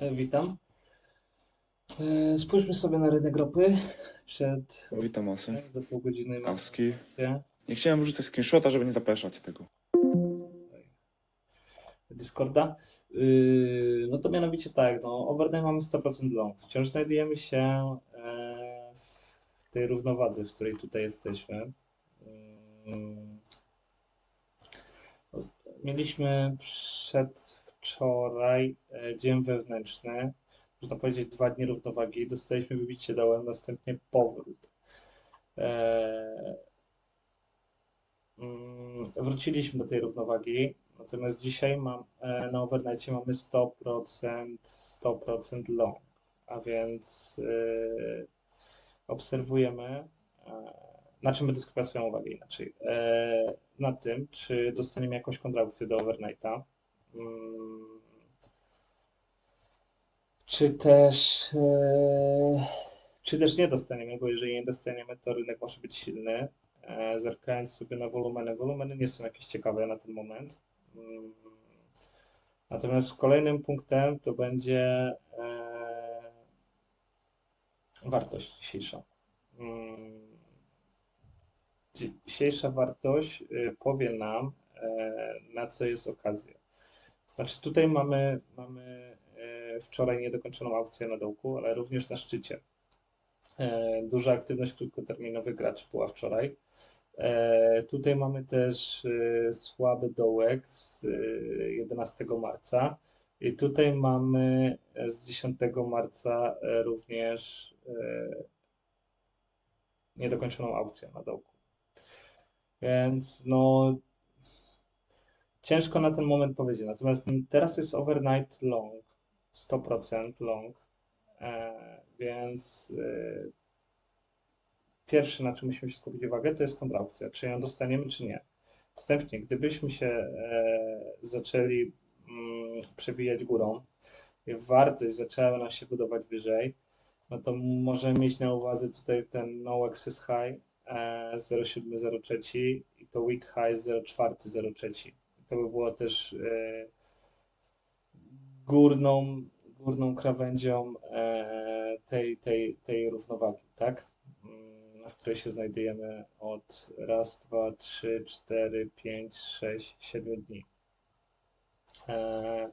E, Witam. E, Spójrzmy sobie na rynek ropy przed Witam Osy. za pół godziny. Aski. się. Nie chciałem wrzucać screenshota, żeby nie zapeszać tego. Discorda. Yy, no to mianowicie tak, no, overnight mamy 100% long. Wciąż znajdujemy się e, w tej równowadze, w której tutaj jesteśmy. Yy, Mieliśmy przedwczoraj e, dzień wewnętrzny, można powiedzieć dwa dni równowagi. Dostaliśmy wybicie dołem, następnie powrót. E, mm, Wróciliśmy do tej równowagi, natomiast dzisiaj mam, e, na overnightie mamy 100%, 100% long, a więc obserwujemy, na czym będę skupiał swoją uwagę inaczej, na tym, czy dostaniemy jakąś kontrakcję do overnighta, czy też, e, czy też nie dostaniemy, bo jeżeli nie dostaniemy, to rynek może być silny. E, Zerkając sobie na wolumeny, wolumeny nie są jakieś ciekawe na ten moment. Mm, Natomiast kolejnym punktem to będzie e, wartość dzisiejsza. Mm, Dzisiejsza wartość y, powie nam, na co jest okazja. Znaczy tutaj mamy, mamy e, wczoraj niedokończoną aukcję na dołku, ale również na szczycie. E, Duża aktywność krótkoterminowych graczy była wczoraj. E, Tutaj mamy też słaby dołek z e, 11 marca. I tutaj mamy z 10 marca również niedokończoną aukcję na dołku. Więc no ciężko na ten moment powiedzieć. Natomiast teraz jest overnight long, 100% long, e, więc e, pierwsze, na czym musimy się skupić uwagę, to jest kontraukcja. Czy ją dostaniemy, czy nie. Następnie, gdybyśmy się e, zaczęli mm, przewijać górą wartość zaczęła nam się budować wyżej, no to możemy mieć na uwadze tutaj ten no access high e, 0,703 i to weak high 0,403. To by było też e, górną, górną krawędzią e, tej, tej, tej równowagi, tak? Mm, W której się znajdujemy od raz, dwa, trzy, cztery, pięć, sześć, siedmiu dni. E,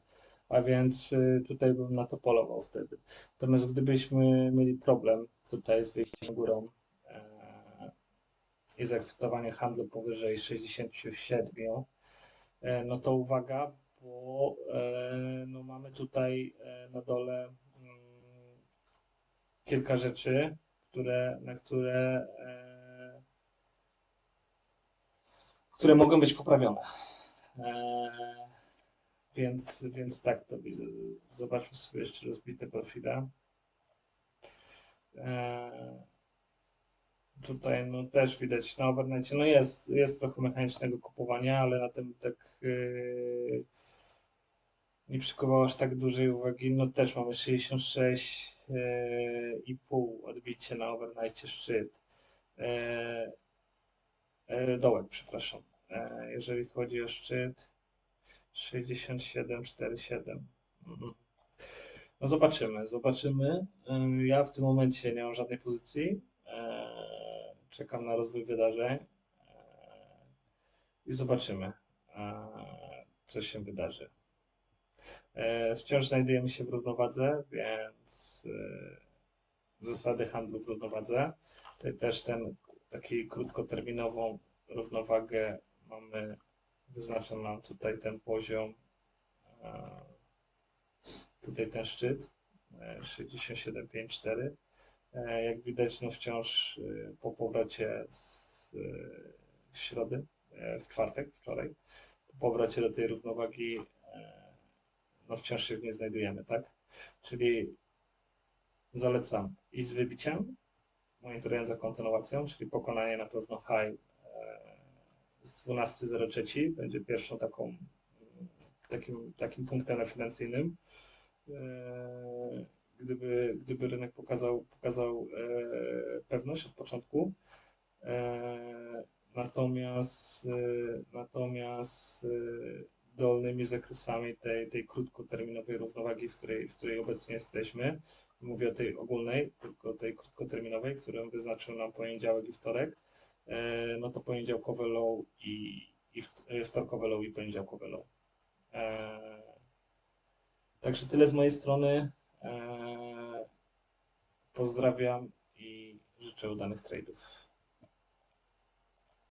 a więc tutaj bym na to polował wtedy. Natomiast gdybyśmy mieli problem tutaj z wyjściem górą i zaakceptowanie handlu powyżej 67, e, no to uwaga, bo e, no mamy tutaj e, na dole mm, kilka rzeczy, które, na które, które mogą być poprawione. Więc, więc tak to widzę. Zobaczmy sobie jeszcze rozbite profile. Tutaj no, też widać na overnightie, no jest, jest trochę mechanicznego kupowania, ale na tym tak yy, nie przykuwało aż tak dużej uwagi. No też mamy 66,5 i pół odbicie na overnightie szczyt. E, e, dołek, przepraszam. E, jeżeli chodzi o szczyt 67,47. Mhm. No zobaczymy, zobaczymy. Y, Ja w tym momencie nie mam żadnej pozycji. Czekam na rozwój wydarzeń e, i zobaczymy, e, co się wydarzy. E, Wciąż znajdujemy się w równowadze, więc zasady handlu w równowadze. Tutaj też ten taki krótkoterminową równowagę mamy, wyznacza nam tutaj ten poziom, tutaj ten szczyt e, 67,54. E, Jak widać, no wciąż e, po powrocie z e, środy, w czwartek, wczoraj, po powrocie do tej równowagi, no wciąż się w niej znajdujemy, tak? Czyli zalecam iść z wybiciem, monitorując za kontynuacją, czyli pokonanie na pewno high z 12.03 będzie pierwszą taką mm, takim, takim punktem referencyjnym. Gdyby, gdyby rynek pokazał, pokazał e, pewność od początku. E, Natomiast, e, natomiast dolnymi zakresami tej, tej krótkoterminowej równowagi, w której, w której obecnie jesteśmy. Mówię o tej ogólnej, tylko tej krótkoterminowej, którą wyznaczył nam poniedziałek i wtorek. No to poniedziałkowe low i, i wtorkowe low i poniedziałkowe low. Także tyle z mojej strony. Pozdrawiam i życzę udanych trade'ów.